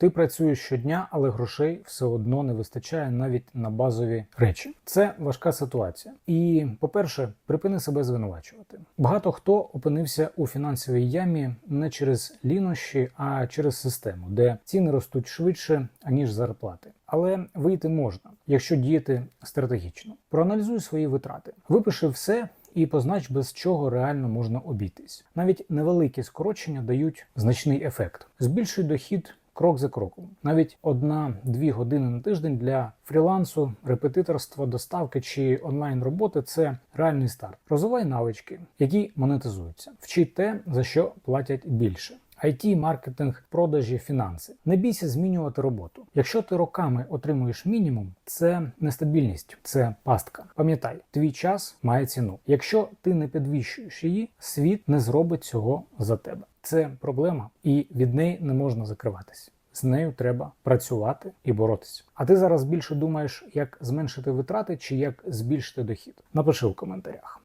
Ти працюєш щодня, але грошей все одно не вистачає навіть на базові речі. Це важка ситуація. І, по-перше, припини себе звинувачувати. Багато хто опинився у фінансовій ямі не через лінощі, а через систему, де ціни ростуть швидше аніж зарплати. Але вийти можна, якщо діяти стратегічно. Проаналізуй свої витрати, випиши все. І познач, без чого реально можна обійтись. Навіть невеликі скорочення дають значний ефект. Збільшуй дохід крок за кроком. Навіть одна-дві години на тиждень для фрілансу, репетиторства, доставки чи онлайн роботи це реальний старт. Розвивай навички, які монетизуються. Вчи те, за що платять більше. IT, маркетинг, продажі, фінанси. Не бійся змінювати роботу. Якщо ти роками отримуєш мінімум, це нестабільність, це пастка. Пам'ятай, твій час має ціну. Якщо ти не підвищуєш її, світ не зробить цього за тебе. Це проблема, і від неї не можна закриватись. З нею треба працювати і боротися. А ти зараз більше думаєш, як зменшити витрати чи як збільшити дохід? Напиши в коментарях.